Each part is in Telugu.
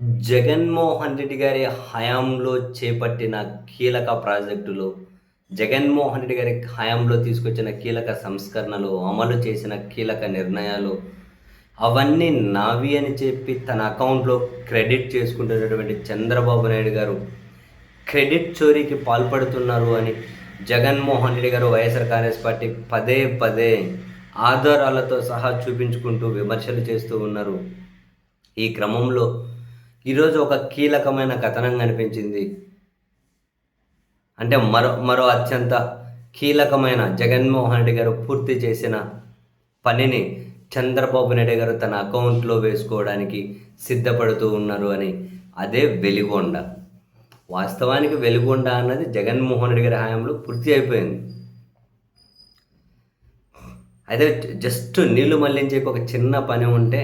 జగన్మోహన్ రెడ్డి గారి హయాంలో చేపట్టిన కీలక ప్రాజెక్టులు జగన్మోహన్ రెడ్డి గారి హయాంలో తీసుకొచ్చిన కీలక సంస్కరణలు అమలు చేసిన కీలక నిర్ణయాలు అవన్నీ నావి అని చెప్పి తన అకౌంట్లో క్రెడిట్ చేసుకుంటున్నటువంటి చంద్రబాబు నాయుడు గారు క్రెడిట్ చోరీకి పాల్పడుతున్నారు అని జగన్మోహన్ రెడ్డి గారు వైఎస్ఆర్ కాంగ్రెస్ పార్టీ పదే పదే ఆధారాలతో సహా చూపించుకుంటూ విమర్శలు చేస్తూ ఉన్నారు. ఈ క్రమంలో ఈరోజు ఒక కీలకమైన కథనం కనిపించింది. అంటే మరో మరో అత్యంత కీలకమైన జగన్మోహన్ రెడ్డి గారు పూర్తి చేసిన పనిని చంద్రబాబు నాయుడు గారు తన అకౌంట్లో వేసుకోవడానికి సిద్ధపడుతూ ఉన్నారు అని అదే వెలిగొండ. వాస్తవానికి వెలుగొండ అన్నది జగన్మోహన్ రెడ్డి గారి హయాంలో పూర్తి అయిపోయింది. అయితే జస్ట్ నీళ్ళు మళ్ళించే ఒక చిన్న పని ఉంటే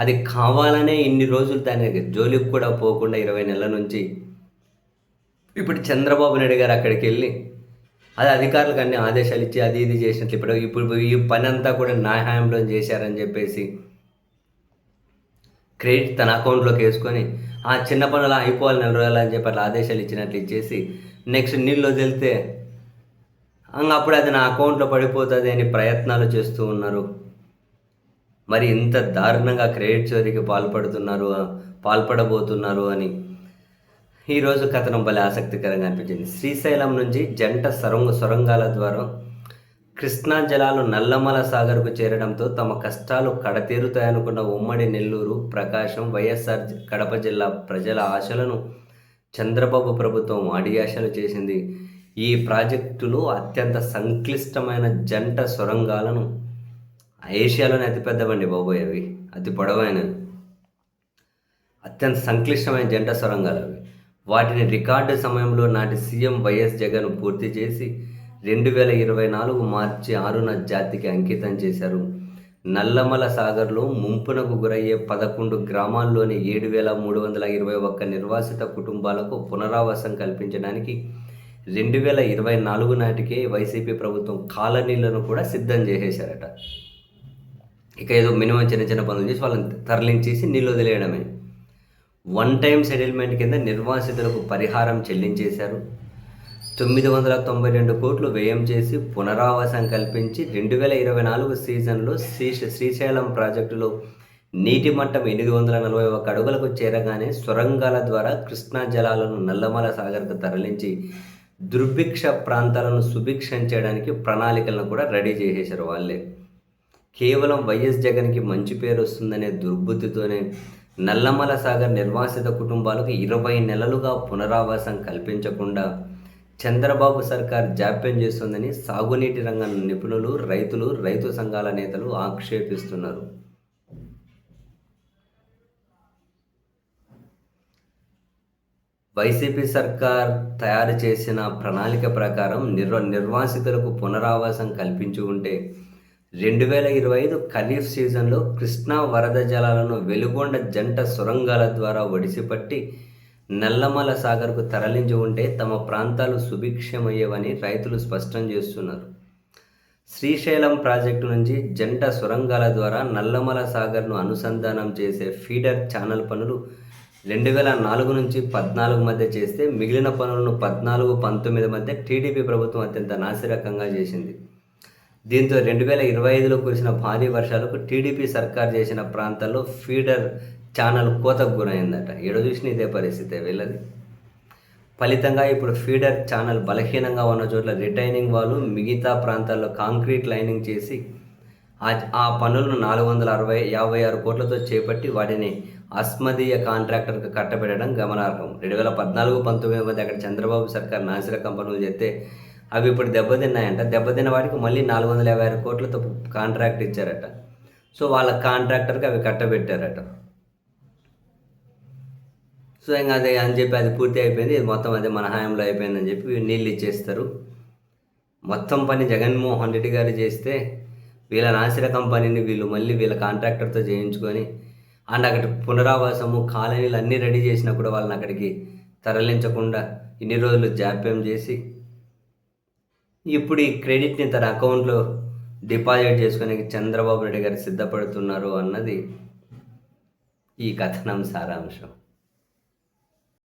అది కావాలనే ఇన్ని రోజులు దానికి జోలికి కూడా పోకుండా ఇరవై నెలల నుంచి ఇప్పుడు చంద్రబాబు నాయుడు గారు అక్కడికి వెళ్ళి అది అధికారులకు అన్ని ఆదేశాలు ఇచ్చి అది ఇది చేసినట్లు ఇప్పుడు ఇప్పుడు ఈ పని అంతా కూడా నా హయాంలో చేశారని చెప్పేసి క్రెడిట్ తన అకౌంట్లోకి వేసుకొని ఆ చిన్న పనులు అయిపోవాలి నెల రోజులు అని చెప్పి అట్లా ఆదేశాలు ఇచ్చినట్లు ఇచ్చేసి నెక్స్ట్ నీళ్ళు వదిలితే అప్పుడు అది నా అకౌంట్లో పడిపోతుంది అని ప్రయత్నాలు చేస్తూ ఉన్నారు. మరి ఇంత దారుణంగా క్రెడిట్ చోరీకి పాల్పడుతున్నారు పాల్పడబోతున్నారు అని. ఈరోజు కథనం భలే ఆసక్తికరంగా అనిపించింది. శ్రీశైలం నుంచి జంట సొరంగ సొరంగాల ద్వారా కృష్ణా జలాలు నల్లమల సాగర్కు చేరడంతో తమ కష్టాలు కడతీరుతాయనుకున్న ఉమ్మడి నెల్లూరు ప్రకాశం వైఎస్ఆర్ కడప జిల్లా ప్రజల ఆశలను చంద్రబాబు ప్రభుత్వం అడియాశలు చేసింది. ఈ ప్రాజెక్టులు అత్యంత సంక్లిష్టమైన జంట సొరంగాలను ఏషియాలోనే అతిపెద్దవండి బాబోయ్ అవి. అతి పొడవైనవి. అత్యంత సంక్లిష్టమైన జంట సొరంగాలు అవి. వాటిని రికార్డు సమయంలో నాటి సీఎం వైఎస్ జగన్ పూర్తి చేసి రెండు వేల ఇరవై నాలుగు మార్చి ఆరున జాతికి అంకితం చేశారు. నల్లమల సాగర్లో ముంపునకు గురయ్యే పదకొండు గ్రామాల్లోని ఏడు వేల మూడు వందల ఇరవై ఒక్క నిర్వాసిత కుటుంబాలకు పునరావాసం కల్పించడానికి రెండు వేల ఇరవై నాలుగు నాటికే వైసీపీ ప్రభుత్వం కాలనీలను కూడా సిద్ధం చేసేశారట. ఇక ఏదో మినిమం చిన్న చిన్న పనులు చేసి వాళ్ళని తరలించేసి నీళ్ళు వదిలేయడమే. వన్ టైం సెటిల్మెంట్ కింద నిర్వాసితులకు పరిహారం చెల్లించేశారు. తొమ్మిది వందల తొంభై రెండు కోట్లు వ్యయం చేసి పునరావాసం కల్పించి రెండు వేల ఇరవై నాలుగు సీజన్లో శ్రీ శ్రీశైలం ప్రాజెక్టులో నీటి మట్టం ఎనిమిది వందల నలభై ఒక అడుగులకు చేరగానే సొరంగాల ద్వారా కృష్ణా జలాలను నల్లమల సాగర్కు తరలించి దుర్భిక్ష ప్రాంతాలను సుభిక్షం చేయడానికి ప్రణాళికలను కూడా రెడీ చేసేశారు వాళ్ళే. కేవలం వైఎస్ జగన్కి మంచి పేరు వస్తుందనే దుర్బుద్ధితోనే నల్లమల సాగర్ నిర్వాసిత కుటుంబాలకు ఇరవై నెలలుగా పునరావాసం కల్పించకుండా చంద్రబాబు సర్కార్ జాప్యం చేస్తుందని సాగునీటి రంగం నిపుణులు రైతులు రైతు సంఘాల నేతలు ఆక్షేపిస్తున్నారు. వైసీపీ సర్కార్ తయారు చేసిన ప్రణాళిక ప్రకారం నిర్వ నిర్వాసితులకు పునరావాసం కల్పించి ఉంటే రెండు వేల ఇరవై ఐదు ఖరీఫ్ సీజన్లో కృష్ణా వరద జలాలను వెలుగొండ జంట సొరంగాల ద్వారా ఒడిసిపట్టి నల్లమల సాగర్కు తరలించి ఉంటే తమ ప్రాంతాలు సుభిక్షమయ్యేవని రైతులు స్పష్టం చేస్తున్నారు. శ్రీశైలం ప్రాజెక్టు నుంచి జంట సొరంగాల ద్వారా నల్లమల సాగర్ను అనుసంధానం చేసే ఫీడర్ ఛానల్ పనులు రెండు వేల నాలుగు నుంచి పద్నాలుగు మధ్య చేస్తే మిగిలిన పనులను పద్నాలుగు పంతొమ్మిది మధ్య టీడీపీ ప్రభుత్వం అత్యంత నాసిరకంగా చేసింది. దీంతో రెండు వేల ఇరవై ఐదులో కురిసిన భారీ వర్షాలకు టీడీపీ సర్కార్ చేసిన ప్రాంతాల్లో ఫీడర్ ఛానల్ కోతకు గురైందట. ఏడో చూసిన ఇదే పరిస్థితి వీళ్ళది. ఫలితంగా ఇప్పుడు ఫీడర్ ఛానల్ బలహీనంగా ఉన్న చోట్ల రిటైనింగ్ వాళ్ళు మిగతా ప్రాంతాల్లో కాంక్రీట్ లైనింగ్ చేసి ఆ ఆ పనులను నాలుగు వందల అరవై యాభై ఆరు కోట్లతో చేపట్టి వాటిని అస్మదీయ కాంట్రాక్టర్కి కట్టబెట్టడం గమనార్హం. రెండు వేల పద్నాలుగు పంతొమ్మిది మధ్య అక్కడ చంద్రబాబు సర్కార్ నాసిర కంపెనీలు చేస్తే అవి ఇప్పుడు దెబ్బతిన్నాయంట. దెబ్బతిన్న వాడికి మళ్ళీ నాలుగు వందల యాభై ఆరు కోట్లతో కాంట్రాక్ట్ ఇచ్చారట. సో వాళ్ళ కాంట్రాక్టర్కి అవి కట్టబెట్టారట. సో ఇంకా అదే అని చెప్పి అది పూర్తి అయిపోయింది. ఇది మొత్తం అదే మన హాయంలో అయిపోయిందని చెప్పి నీళ్ళు ఇచ్చేస్తారు. మొత్తం పని జగన్మోహన్ రెడ్డి గారు చేస్తే వీళ్ళ నాసిర కంపెనీని వీళ్ళు మళ్ళీ వీళ్ళ కాంట్రాక్టర్తో చేయించుకొని అండ్ అక్కడ పునరావాసము కాలనీలు అన్నీ రెడీ చేసినా కూడా వాళ్ళని అక్కడికి తరలించకుండా ఇన్ని రోజులు జాప్యం చేసి ఇప్పుడు ఈ క్రెడిట్ని తన అకౌంట్లో డిపాజిట్ చేసుకునే చంద్రబాబు నాయుడు గారు సిద్ధపడుతున్నారు అన్నది ఈ కథనం సారాంశం.